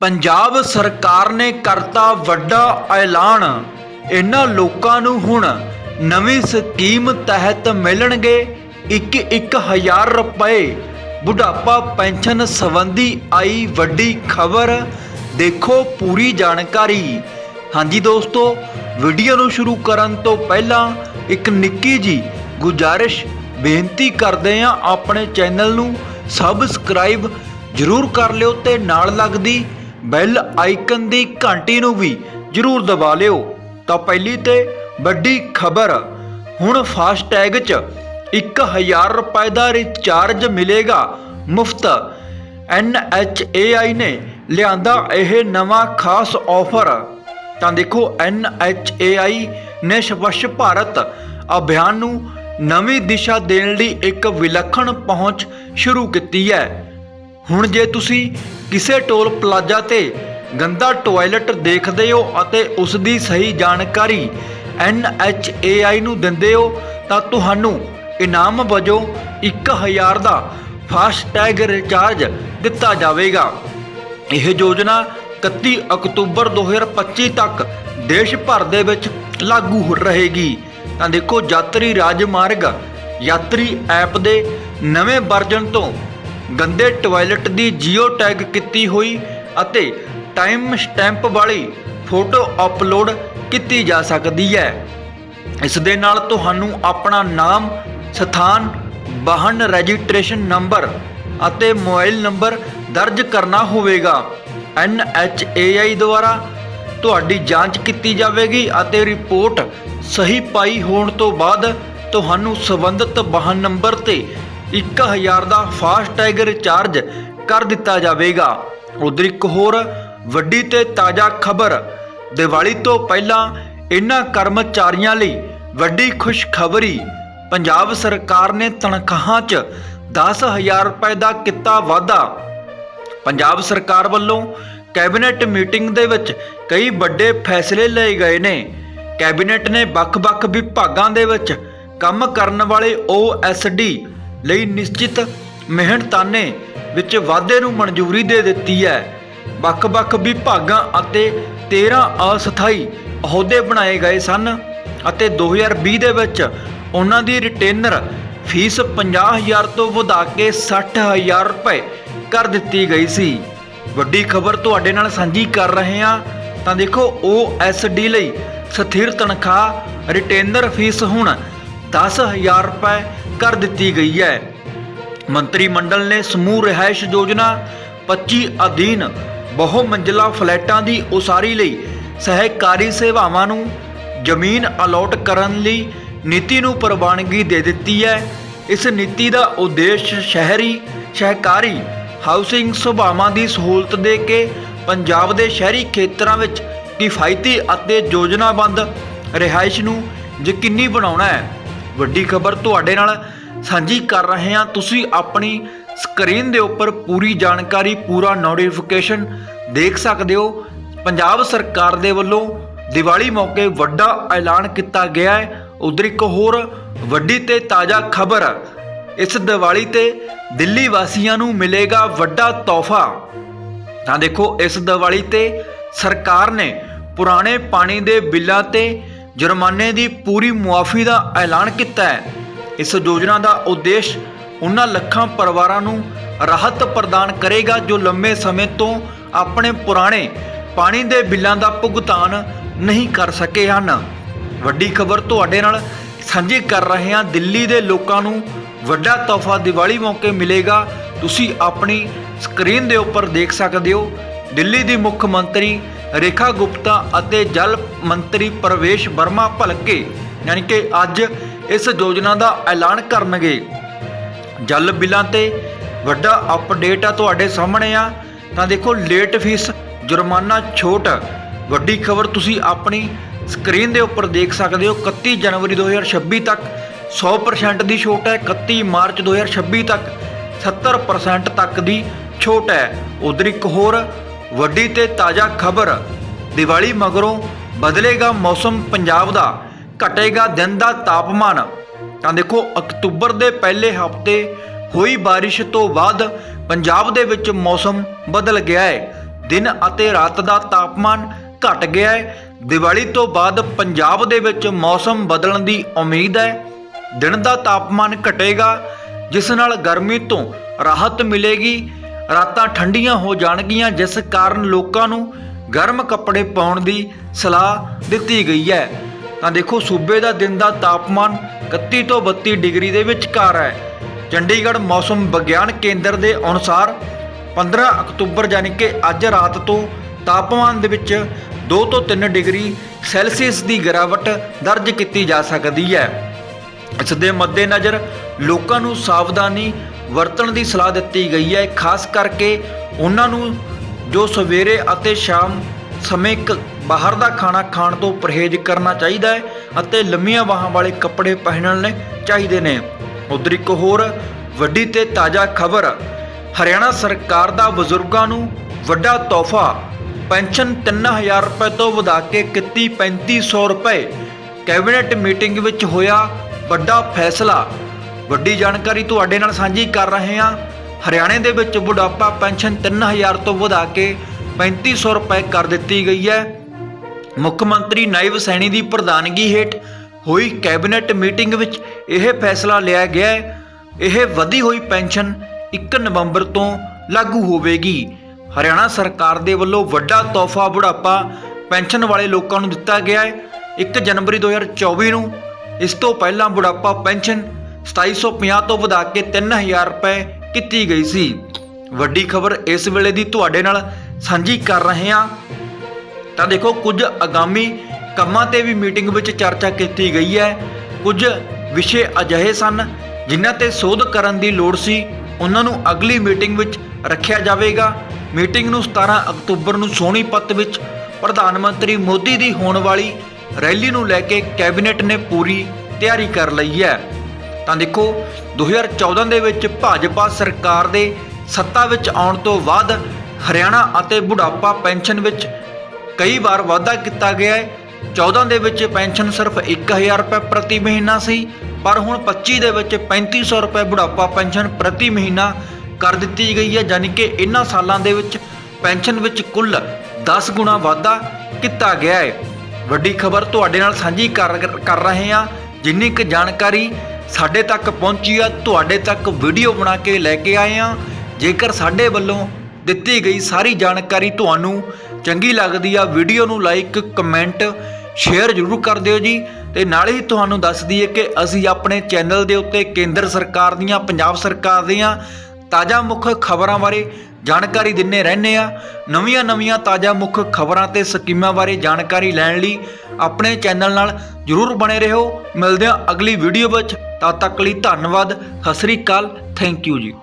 ਪੰਜਾਬ ਸਰਕਾਰ ਨੇ ਕਰਤਾ ਵੱਡਾ ਐਲਾਨ। ਇਹਨਾਂ ਲੋਕਾਂ ਨੂੰ ਹੁਣ ਨਵੀਂ ਸਕੀਮ ਤਹਿਤ ਮਿਲਣਗੇ 1-1000 ਰੁਪਏ। ਬੁਢਾਪਾ ਪੈਨਸ਼ਨ ਸੰਬੰਧੀ ਆਈ ਵੱਡੀ ਖਬਰ। ਦੇਖੋ ਪੂਰੀ ਜਾਣਕਾਰੀ। ਹਾਂਜੀ ਦੋਸਤੋ, ਵੀਡੀਓ ਨੂੰ ਸ਼ੁਰੂ ਕਰਨ ਤੋਂ ਪਹਿਲਾਂ ਇੱਕ ਨਿੱਕੀ ਜੀ ਗੁਜਾਰਿਸ਼ ਬੇਨਤੀ ਕਰਦੇ ਹਾਂ ਆਪਣੇ ਚੈਨਲ ਨੂੰ ਸਬਸਕ੍ਰਾਈਬ ਜਰੂਰ ਕਰ ਲਿਓ ਤੇ ਨਾਲ ਲੱਗਦੀ ਬੈਲ ਆਈਕਨ ਦੀ ਘੰਟੀ ਨੂੰ ਵੀ ਜਰੂਰ ਦਬਾ ਲਿਓ। ਤਾਂ ਪਹਿਲੀ ਤੇ ਵੱਡੀ ਖਬਰ, ਹੁਣ ਫਾਸਟੈਗ 'ਚ 1000 ਰੁਪਏ ਦਾ ਰਿਚਾਰਜ ਮਿਲੇਗਾ। ਮੁਫਤ NHAI ਨੇ ਲਿਆਂਦਾ ਇਹ ਨਵਾਂ ਖਾਸ ਆਫਰ ਤਾਂ ਦੇਖੋ NHAI ਨੇ ਸਵੱਛ ਭਾਰਤ ਅਭਿਆਨ ਨੂੰ ਨਵੀਂ ਦਿਸ਼ਾ ਦੇਣ ਲਈ ਇੱਕ ਵਿਲੱਖਣ ਪਹੁੰਚ ਸ਼ੁਰੂ ਕੀਤੀ ਹੈ। ਹੁਣ ਜੇ ਤੁਸੀਂ ਕਿਸੇ ਟੋਲ ਪਲਾਜ਼ਾ ਤੇ ਗੰਦਾ ਟਾਇਲਟ ਦੇਖਦੇ ਹੋ ਅਤੇ ਉਸ ਦੀ ਸਹੀ ਜਾਣਕਾਰੀ NHAI ਨੂੰ ਦਿੰਦੇ ਹੋ, ਤਾਂ ਤੁਹਾਨੂੰ ਇਨਾਮ ਵਜੋਂ 1000 ਦਾ ਫਾਸਟੈਗ ਰਿਚਾਰਜ ਦਿੱਤਾ ਜਾਵੇਗਾ। ਇਹ ਯੋਜਨਾ 31 ਅਕਤੂਬਰ 2025 ਤੱਕ ਦੇਸ਼ ਭਰ ਦੇ ਵਿੱਚ ਲਾਗੂ ਰਹੇਗੀ। ਤਾਂ ਦੇਖੋ, ਯਾਤਰੀ ਰਾਜਮਾਰਗ ਯਾਤਰੀ ਐਪ ਦੇ ਨਵੇਂ ਵਰਜਨ ਤੋਂ ਗੰਦੇ ਟਾਇਲਟ ਦੀ ਜੀਓ ਟੈਗ ਕੀਤੀ ਹੋਈ ਅਤੇ ਟਾਈਮ ਸਟੈਂਪ ਵਾਲੀ ਫੋਟੋ ਅਪਲੋਡ ਕੀਤੀ ਜਾ ਸਕਦੀ ਹੈ। ਇਸ ਦੇ ਨਾਲ ਤੁਹਾਨੂੰ ਆਪਣਾ ਨਾਮ, ਸਥਾਨ, ਵਾਹਨ ਰਜਿਸਟ੍ਰੇਸ਼ਨ ਨੰਬਰ ਅਤੇ ਮੋਬਾਈਲ ਨੰਬਰ ਦਰਜ ਕਰਨਾ ਹੋਵੇਗਾ। NHAI ਦੁਆਰਾ ਤੁਹਾਡੀ ਜਾਂਚ ਕੀਤੀ ਜਾਵੇਗੀ ਅਤੇ ਰਿਪੋਰਟ ਸਹੀ ਪਾਈ ਹੋਣ ਤੋਂ ਬਾਅਦ ਤੁਹਾਨੂੰ ਸੰਬੰਧਿਤ ਵਾਹਨ ਨੰਬਰ ਤੇ 1000 ਦਾ ਫਾਸਟੈਗ ਰਿਚਾਰਜ ਕਰ ਦਿੱਤਾ ਜਾਵੇਗਾ। ਉਧਰ ਇੱਕ ਹੋਰ ਵੱਡੀ ਤੇ ਤਾਜ਼ਾ ਖਬਰ, ਦੀਵਾਲੀ ਤੋਂ ਪਹਿਲਾਂ ਇਨ੍ਹਾਂ ਕਰਮਚਾਰੀਆਂ ਲਈ ਵੱਡੀ ਖੁਸ਼ਖਬਰੀ। ਪੰਜਾਬ ਸਰਕਾਰ ਨੇ ਤਨਖਾਹਾਂ 'ਚ 10000 ਰੁਪਏ ਦਾ ਕੀਤਾ ਵਾਧਾ ਪੰਜਾਬ ਸਰਕਾਰ ਵੱਲੋਂ ਕੈਬਨਿਟ ਮੀਟਿੰਗ ਦੇ ਵਿੱਚ ਕਈ ਵੱਡੇ ਫੈਸਲੇ ਲਏ ਗਏ ਨੇ। ਕੈਬਨਿਟ ਨੇ ਵੱਖ-ਵੱਖ ਵਿਭਾਗਾਂ ਦੇ ਵਿੱਚ ਕੰਮ ਕਰਨ ਵਾਲੇ OSD ਲਈ ਨਿਸ਼ਚਿਤ ਮਿਹਨਤਾਨੇ ਵਿੱਚ ਵਾਧੇ ਨੂੰ ਮਨਜ਼ੂਰੀ ਦੇ ਦਿੱਤੀ ਹੈ। ਵੱਖ-ਵੱਖ ਵਿਭਾਗਾਂ ਅਤੇ 13 ਅਸਥਾਈ ਅਹੁਦੇ ਬਣਾਏ ਗਏ ਸਨ ਅਤੇ 2020 ਦੇ ਵਿੱਚ ਉਹਨਾਂ ਦੀ ਰਿਟੇਨਰ ਫੀਸ 50000 ਤੋਂ ਵਧਾ ਕੇ 60000 ਰੁਪਏ ਕਰ ਦਿੱਤੀ ਗਈ ਸੀ। ਵੱਡੀ ਖਬਰ ਤੁਹਾਡੇ ਨਾਲ ਸਾਂਝੀ ਕਰ ਰਹੇ ਹਾਂ। ਤਾਂ ਦੇਖੋ OSD ਲਈ ਸਥਿਰ ਤਨਖਾਹ ਰਿਟੇਨਰ ਫੀਸ ਹੁਣ 10000 ਰੁਪਏ ਕਰ ਦਿੱਤੀ ਗਈ ਹੈ। ਮੰਤਰੀ ਮੰਡਲ ਨੇ ਸਮੂਹ ਰਿਹਾਇਸ਼ ਯੋਜਨਾ 25 ਅਧੀਨ ਬਹੁ ਮੰਜ਼ਲਾ ਫਲੈਟਾਂ ਦੀ ਉਸਾਰੀ ਲਈ ਸਹਿਕਾਰੀ ਸੇਵਾਵਾਂ ਨੂੰ ਜ਼ਮੀਨ ਅਲਾਟ ਕਰਨ ਲਈ ਨੀਤੀ ਨੂੰ ਪ੍ਰਵਾਨਗੀ ਦੇ ਦਿੱਤੀ ਹੈ। ਇਸ ਨੀਤੀ ਦਾ ਉਦੇਸ਼ ਸ਼ਹਿਰੀ ਸਹਿਕਾਰੀ ਹਾਊਸਿੰਗ ਸੁਭਾਵਾਂ ਦੀ ਸਹੂਲਤ ਦੇ ਕੇ ਪੰਜਾਬ ਦੇ ਸ਼ਹਿਰੀ ਖੇਤਰਾਂ ਵਿੱਚ ਕਿਫਾਇਤੀ ਅਤੇ ਯੋਜਨਾਬੰਦ ਰਿਹਾਇਸ਼ ਨੂੰ ਯਕੀਨੀ ਬਣਾਉਣਾ ਹੈ। ਵੱਡੀ ਖਬਰ ਤੁਹਾਡੇ ਨਾਲ ਸਾਂਝੀ ਕਰ ਰਹੇ ਹਾਂ। ਤੁਸੀਂ ਆਪਣੀ ਸਕਰੀਨ ਦੇ ਉੱਪਰ ਪੂਰੀ ਜਾਣਕਾਰੀ, ਪੂਰਾ ਨੋਟੀਫਿਕੇਸ਼ਨ ਦੇਖ ਸਕਦੇ ਹੋ। ਪੰਜਾਬ ਸਰਕਾਰ ਦੇ ਵੱਲੋਂ ਦੀਵਾਲੀ ਮੌਕੇ ਵੱਡਾ ਐਲਾਨ ਕੀਤਾ ਗਿਆ ਹੈ। ਉਧਰ ਇੱਕ ਹੋਰ ਵੱਡੀ ਤੇ ਤਾਜ਼ਾ ਖਬਰ, ਇਸ ਦੀਵਾਲੀ ਤੇ ਦਿੱਲੀ ਵਾਸੀਆਂ ਨੂੰ ਮਿਲੇਗਾ ਵੱਡਾ ਤੋਹਫਾ। ਤਾਂ ਦੇਖੋ, ਇਸ ਦੀਵਾਲੀ ਤੇ ਸਰਕਾਰ ਨੇ ਪੁਰਾਣੇ ਪਾਣੀ ਦੇ ਬਿੱਲਾਂ ਤੇ ਜੁਰਮਾਨੇ ਦੀ ਪੂਰੀ ਮੁਆਫੀ ਦਾ ਐਲਾਨ ਕੀਤਾ ਹੈ। ਇਸ ਯੋਜਨਾ ਦਾ ਉਦੇਸ਼ ਉਹਨਾਂ ਲੱਖਾਂ ਪਰਿਵਾਰਾਂ ਨੂੰ ਰਾਹਤ ਪ੍ਰਦਾਨ ਕਰੇਗਾ ਜੋ ਲੰਮੇ ਸਮੇਂ ਤੋਂ ਆਪਣੇ ਪੁਰਾਣੇ ਪਾਣੀ ਦੇ ਬਿੱਲਾਂ ਦਾ ਭੁਗਤਾਨ ਨਹੀਂ ਕਰ ਸਕੇ ਹਨ। ਵੱਡੀ ਖਬਰ ਤੁਹਾਡੇ ਨਾਲ ਸਾਂਝੀ ਕਰ ਰਹੇ ਹਾਂ। ਦਿੱਲੀ ਦੇ ਲੋਕਾਂ ਨੂੰ ਵੱਡਾ ਤੋਹਫਾ ਦੀਵਾਲੀ ਮੌਕੇ ਮਿਲੇਗਾ। ਤੁਸੀਂ ਆਪਣੀ ਸਕਰੀਨ ਦੇ ਉੱਪਰ ਦੇਖ ਸਕਦੇ ਹੋ। ਦਿੱਲੀ ਦੀ ਮੁੱਖ ਮੰਤਰੀ ਰੇਖਾ ਗੁਪਤਾ ਅਤੇ ਜਲ ਮੰਤਰੀ ਪ੍ਰਵੇਸ਼ ਵਰਮਾ ਭਲਕੇ, ਯਾਨੀ ਕਿ ਅੱਜ ਇਸ ਯੋਜਨਾ ਦਾ ਐਲਾਨ ਕਰਨਗੇ। ਜਲ ਬਿੱਲਾਂ ਤੇ ਵੱਡਾ ਅਪਡੇਟ ਆ ਤੁਹਾਡੇ ਸਾਹਮਣੇ ਆ। ਤਾਂ ਦੇਖੋ ਲੇਟ ਫੀਸ ਜੁਰਮਾਨਾ ਛੋਟ। ਵੱਡੀ ਖਬਰ ਤੁਸੀਂ ਆਪਣੀ ਸਕਰੀਨ ਦੇ ਉੱਪਰ ਦੇਖ ਸਕਦੇ ਹੋ। 31 ਜਨਵਰੀ 2026 ਤੱਕ 100% ਦੀ ਛੋਟ ਹੈ। 31 ਮਾਰਚ 2026 ਤੱਕ 70% ਤੱਕ ਦੀ ਛੋਟ ਹੈ। ਉਧਰ ਇੱਕ ਹੋਰ ਵੱਡੀ ਤੇ ਤਾਜ਼ਾ ਖਬਰ, ਦੀਵਾਲੀ ਮਗਰੋਂ ਬਦਲੇਗਾ ਮੌਸਮ ਪੰਜਾਬ ਦਾ, ਘਟੇਗਾ ਦਿਨ ਦਾ ਤਾਪਮਾਨ। ਤਾਂ ਦੇਖੋ, ਅਕਤੂਬਰ ਦੇ ਪਹਿਲੇ ਹਫ਼ਤੇ ਹੋਈ ਬਾਰਿਸ਼ ਤੋਂ ਬਾਅਦ ਪੰਜਾਬ ਦੇ ਵਿੱਚ ਮੌਸਮ ਬਦਲ ਗਿਆ ਹੈ। ਦਿਨ ਅਤੇ ਰਾਤ ਦਾ ਤਾਪਮਾਨ ਘਟ ਗਿਆ ਹੈ। ਦੀਵਾਲੀ ਤੋਂ ਬਾਅਦ ਪੰਜਾਬ ਦੇ ਵਿੱਚ ਮੌਸਮ ਬਦਲਣ ਦੀ ਉਮੀਦ ਹੈ। ਦਿਨ ਦਾ ਤਾਪਮਾਨ ਘਟੇਗਾ, ਜਿਸ ਨਾਲ ਗਰਮੀ ਤੋਂ ਰਾਹਤ ਮਿਲੇਗੀ। ਰਾਤਾਂ ਠੰਡੀਆਂ ਹੋ ਜਾਣਗੀਆਂ, ਜਿਸ ਕਾਰਨ ਲੋਕਾਂ ਨੂੰ ਗਰਮ ਕੱਪੜੇ ਪਾਉਣ ਦੀ ਸਲਾਹ ਦਿੱਤੀ ਗਈ ਹੈ। ਤਾਂ ਦੇਖੋ, ਸੂਬੇ ਦਾ ਦਿਨ ਦਾ ਤਾਪਮਾਨ 31 ਤੋਂ 32 ਡਿਗਰੀ ਦੇ ਵਿਚਕਾਰ ਹੈ। ਚੰਡੀਗੜ੍ਹ ਮੌਸਮ ਵਿਗਿਆਨ ਕੇਂਦਰ ਦੇ ਅਨੁਸਾਰ 15 ਅਕਤੂਬਰ ਯਾਨੀ ਕਿ ਅੱਜ ਰਾਤ ਤੋਂ ਤਾਪਮਾਨ ਦੇ ਵਿੱਚ 2 ਤੋਂ 3 ਡਿਗਰੀ ਸੈਲਸੀਅਸ ਦੀ ਗਿਰਾਵਟ ਦਰਜ ਕੀਤੀ ਜਾ ਸਕਦੀ ਹੈ। ਇਸ ਦੇ ਮੱਦੇਨਜ਼ਰ ਲੋਕਾਂ ਨੂੰ ਸਾਵਧਾਨੀ ਵਰਤਣ ਦੀ ਸਲਾਹ ਦਿੱਤੀ ਗਈ ਹੈ। ਖਾਸ ਕਰਕੇ ਉਹਨਾਂ ਨੂੰ ਜੋ ਸਵੇਰੇ ਅਤੇ ਸ਼ਾਮ ਸਮੇਂ ਕ ਬਾਹਰ ਦਾ ਖਾਣਾ ਖਾਣ ਤੋਂ ਪਰਹੇਜ਼ ਕਰਨਾ ਚਾਹੀਦਾ ਹੈ ਅਤੇ ਲੰਮੀਆਂ ਬਾਹਾਂ ਵਾਲੇ ਕੱਪੜੇ ਪਹਿਨਣੇ ਚਾਹੀਦੇ ਨੇ। ਉਧਰ ਇੱਕ ਹੋਰ ਵੱਡੀ ਤੇ ਤਾਜ਼ਾ ਖਬਰ, ਹਰਿਆਣਾ ਸਰਕਾਰ ਦਾ ਬਜ਼ੁਰਗਾਂ ਨੂੰ ਵੱਡਾ ਤੋਹਫਾ, ਪੈਨਸ਼ਨ 3000 ਰੁਪਏ ਤੋਂ ਵਧਾ ਕੇ ਕੀਤੀ 3500 ਰੁਪਏ। ਕੈਬਨਿਟ ਮੀਟਿੰਗ ਵਿੱਚ ਹੋਇਆ ਵੱਡਾ ਫੈਸਲਾ। ਵੱਡੀ ਜਾਣਕਾਰੀ ਤੁਹਾਡੇ ਨਾਲ ਸਾਂਝੀ ਕਰ ਰਹੇ ਹਾਂ। ਹਰਿਆਣੇ ਦੇ ਵਿੱਚ ਬੁਢਾਪਾ ਪੈਨਸ਼ਨ 3000 ਤੋਂ ਵਧਾ ਕੇ 3500 ਰੁਪਏ ਕਰ ਦਿੱਤੀ ਗਈ ਹੈ। ਮੁੱਖ ਮੰਤਰੀ ਨਾਇਬ ਸੈਣੀ ਦੀ ਪ੍ਰਧਾਨਗੀ ਹੇਠ ਹੋਈ ਕੈਬਨਿਟ ਮੀਟਿੰਗ ਵਿੱਚ ਇਹ ਫੈਸਲਾ ਲਿਆ ਗਿਆ ਹੈ। ਇਹ ਵਧੀ ਹੋਈ ਪੈਨਸ਼ਨ 1 ਨਵੰਬਰ ਤੋਂ ਲਾਗੂ ਹੋਵੇਗੀ। ਹਰਿਆਣਾ ਸਰਕਾਰ ਦੇ ਵੱਲੋਂ ਵੱਡਾ ਤੋਹਫਾ ਬੁਢਾਪਾ ਪੈਨਸ਼ਨ ਵਾਲੇ ਲੋਕਾਂ ਨੂੰ ਦਿੱਤਾ ਗਿਆ ਹੈ। 1 ਜਨਵਰੀ 2024 ਨੂੰ ਇਸ ਤੋਂ ਪਹਿਲਾਂ ਬੁਢਾਪਾ ਪੈਨਸ਼ਨ 2750 ਤੋਂ ਵਧਾ ਕੇ 3000 ਰੁਪਏ ਕੀਤੀ ਗਈ ਸੀ। ਵੱਡੀ ਖਬਰ ਇਸ ਵੇਲੇ ਦੀ ਤੁਹਾਡੇ ਨਾਲ ਸਾਂਝੀ ਕਰ ਰਹੇ ਹਾਂ। ਤਾਂ ਦੇਖੋ, ਕੁਝ ਆਗਾਮੀ ਕੰਮਾਂ ਤੇ ਵੀ ਮੀਟਿੰਗ ਵਿੱਚ ਚਰਚਾ ਕੀਤੀ ਗਈ ਹੈ। ਕੁਝ ਵਿਸ਼ੇ ਅਜਿਹੇ ਸਨ ਜਿਨ੍ਹਾਂ ਤੇ ਸੋਧ ਕਰਨ ਦੀ ਲੋੜ ਸੀ। ਉਹਨਾਂ ਨੂੰ ਅਗਲੀ ਮੀਟਿੰਗ ਵਿੱਚ ਰੱਖਿਆ ਜਾਵੇਗਾ। ਮੀਟਿੰਗ ਨੂੰ 17 ਅਕਤੂਬਰ ਨੂੰ ਸੋਨੀਪਤ ਵਿੱਚ ਪ੍ਰਧਾਨ ਮੰਤਰੀ ਮੋਦੀ ਦੀ ਹੋਣ ਵਾਲੀ ਰੈਲੀ ਨੂੰ ਲੈ ਕੇ ਕੈਬਨਿਟ ਨੇ ਪੂਰੀ ਤਿਆਰੀ ਕਰ ਲਈ ਹੈ। ਤਾਂ ਦੇਖੋ 2014 ਦੇ ਵਿੱਚ ਭਾਜਪਾ ਸਰਕਾਰ ਦੇ ਸੱਤਾ ਵਿੱਚ ਆਉਣ ਤੋਂ ਬਾਅਦ ਹਰਿਆਣਾ ਅਤੇ ਬੁਢਾਪਾ ਪੈਨਸ਼ਨ ਵਿੱਚ ਕਈ ਵਾਰ ਵਾਧਾ ਕੀਤਾ ਗਿਆ ਹੈ। 14 ਦੇ ਵਿੱਚ ਪੈਨਸ਼ਨ ਸਿਰਫ 1000 ਰੁਪਏ ਪ੍ਰਤੀ ਮਹੀਨਾ ਸੀ, ਪਰ ਹੁਣ 25 ਦੇ ਵਿੱਚ 3500 ਰੁਪਏ ਬੁਢਾਪਾ ਪੈਨਸ਼ਨ ਪ੍ਰਤੀ ਮਹੀਨਾ ਕਰ ਦਿੱਤੀ ਗਈ ਹੈ ਯਾਨੀ ਕਿ ਇਹਨਾਂ ਸਾਲਾਂ ਦੇ ਵਿੱਚ ਪੈਨਸ਼ਨ ਵਿੱਚ ਕੁੱਲ 10 ਗੁਣਾ ਵਾਧਾ ਕੀਤਾ ਗਿਆ ਹੈ। ਵੱਡੀ ਖਬਰ ਤੁਹਾਡੇ ਨਾਲ ਸਾਂਝੀ ਕਰ ਕਰ ਰਹੇ ਹਾਂ। ਜਿੰਨੀ ਕੁ ਜਾਣਕਾਰੀ ਸਾਡੇ ਤੱਕ ਪਹੁੰਚੀ ਆ, ਤੁਹਾਡੇ ਤੱਕ ਵੀਡੀਓ ਬਣਾ ਕੇ ਲੈ ਕੇ ਆਏ ਹਾਂ ਜੇਕਰ ਸਾਡੇ ਵੱਲੋਂ ਦਿੱਤੀ ਗਈ ਸਾਰੀ ਜਾਣਕਾਰੀ ਤੁਹਾਨੂੰ ਚੰਗੀ ਲੱਗਦੀ ਆ ਵੀਡੀਓ ਨੂੰ ਲਾਈਕ ਕਮੈਂਟ ਸ਼ੇਅਰ ਜ਼ਰੂਰ ਕਰ ਦਿਓ ਜੀ। ਤੇ ਨਾਲ ਹੀ ਤੁਹਾਨੂੰ ਦੱਸ ਦਈਏ ਕਿ ਅਸੀਂ ਆਪਣੇ ਚੈਨਲ ਦੇ ਉੱਤੇ ਕੇਂਦਰ ਸਰਕਾਰ ਦੀਆਂ, ਪੰਜਾਬ ਸਰਕਾਰ ਦੀਆਂ ਤਾਜ਼ਾ ਮੁੱਖ ਖਬਰਾਂ ਬਾਰੇ ਜਾਣਕਾਰੀ ਦਿੰਨੇ ਰਹਿੰਦੇ ਆ। ਨਵੀਆਂ ਨਵੀਆਂ ਤਾਜ਼ਾ ਮੁੱਖ ਖਬਰਾਂ ਤੇ ਸਕੀਮਾਂ ਬਾਰੇ ਜਾਣਕਾਰੀ ਲੈਣ ਲਈ ਆਪਣੇ ਚੈਨਲ ਨਾਲ ਜਰੂਰ ਬਣੇ ਰਹੋ। ਮਿਲਦੇ ਹਾਂ ਅਗਲੀ ਵੀਡੀਓ ਵਿੱਚ। ਤਦ ਤੱਕ ਲਈ ਧੰਨਵਾਦ। ਸਤਿ ਸ੍ਰੀ ਅਕਾਲ। ਥੈਂਕ ਯੂ ਜੀ।